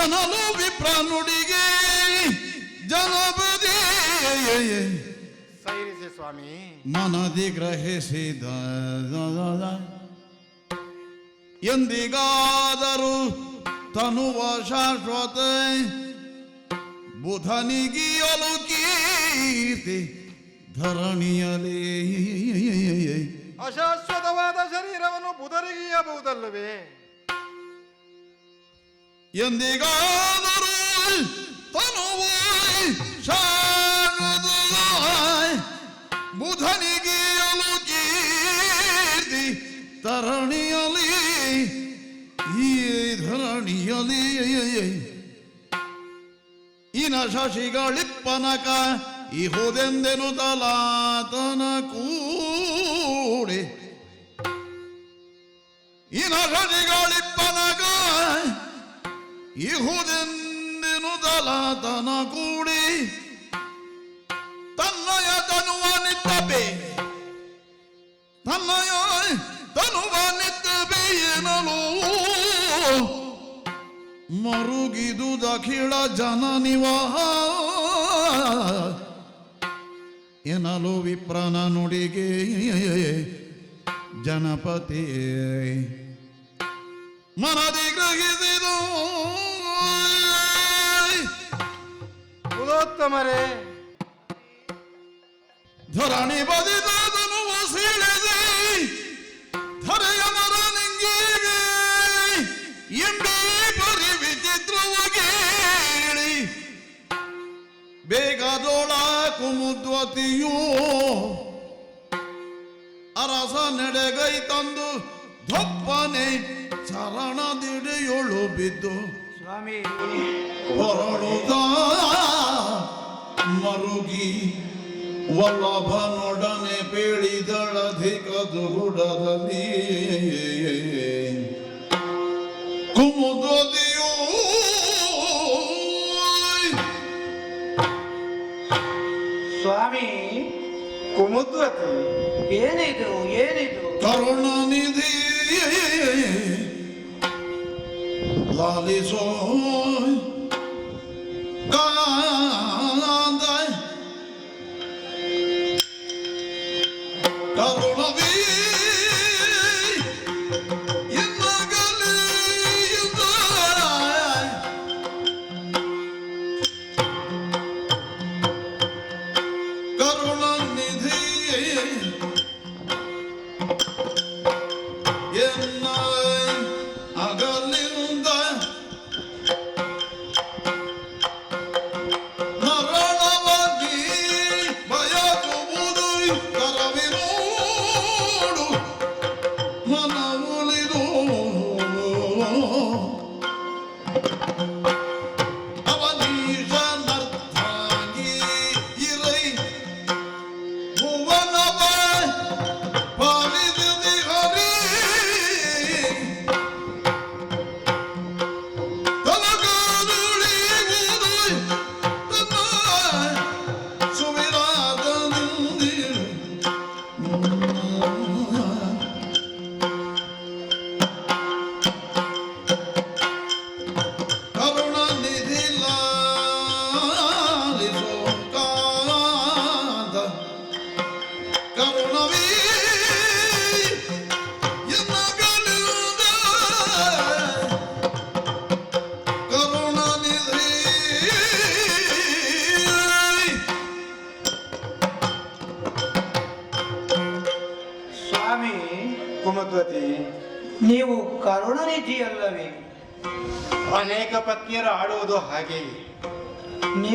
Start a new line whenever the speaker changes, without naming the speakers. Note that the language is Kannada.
ಎನಲು ವಿಪ್ರ ನುಡಿಗೆ ಜನಪದಿ
ಸೈರಿಸಿ ಸ್ವಾಮಿ.
ಮನದಿ ಗ್ರಹಿಸಿದ ಎಂದಿಗಾದರೂ ತನುವ ಶಾಶ್ವತ ಬುಧನಿಗಿಯಲು ಕೀರ್ತಿ ಧರಣಿಯಲೇ.
ಅಶಾಶ್ವತವಾದ ಶರೀರವನ್ನು ಬುಧರಿಗೀಯಬಹುದಲ್ಲವೇ?
ಎಂದಿಗಾದರೂ ತನುವ ಶಾಶ್ವತ ಬುಧನಿಗಿಯಲು ಕೀರ್ತಿ ತರಣಿಯಲಿ ಈ ಧರಣಿಯಲಿ ಇನ ಶಶಿಗಳಿಪ್ಪನಕ ಇಹುದೆಂದೆನು ತಲಾತನ ಕೂಡೆ ಇನ ಶಶಿಗಳಿಪ್ಪನಕ ಇಹುದೆಂದೆನು ತಲಾತನ ಕೂಡಿ, ತನ್ನಯ ತನುವ ನಿತ್ತಬೆ ತನ್ನಯ ತನುವ ನಿತ್ತಬೆ ಎನಲು ಮರುಗಿದು ದಖಿಳ ಜನನಿವಾಹ. ಎನಲು ವಿಪ್ರನ ನುಡಿಗೆ ಜನಪತಿ. ಮನದಿ ಗ್ರಹಿಸಿದು
ಬುಧೋತ್ತಮರೇ
ಧರಣಿ ಬದಿದಾದನು ಸೀಳಿದೆ ಧರೆಯ ಮರ ನಿಂಗೀಗೆ ಎಂಬಿ ಬರಿ ವಿಚಿತ್ರವಾಗಿ ಬೇಗ ದೋಳ ಕುಮುದ್ವತಿಯೂ ಅರಸ ನಡೆಗೈ ತಂದು ಧಪ್ಪನೆ ಚರಣದಿಡಿಯೊಳು ಬಿದ್ದು
ಸ್ವಾಮಿ.
ಹೊರಡುತ್ತ ಮರುಗಿ ವಲ್ಲಭನೊಡನೆ ಪೇಳಿದಳಧಿಕ ದುಗುಡದಲ್ಲಿ. ಕುಮುದದಿಯೋ
ಸ್ವಾಮಿ
ಕುಮುದ್ವತಿ
ಏನಿದು ಏನಿದು?
ಕರುಣನಿಧಿ ಲಾಲಿಸೋ ಕಾಂದ
ಕುಮುದ್ವತಿ
ನೀವು ಕರುಣನಿಧಿ ಅಲ್ಲವೇ
ಅನೇಕ ಪತ್ನಿಯರು ಆಡುವುದು ಹಾಗೆ
ನೀವು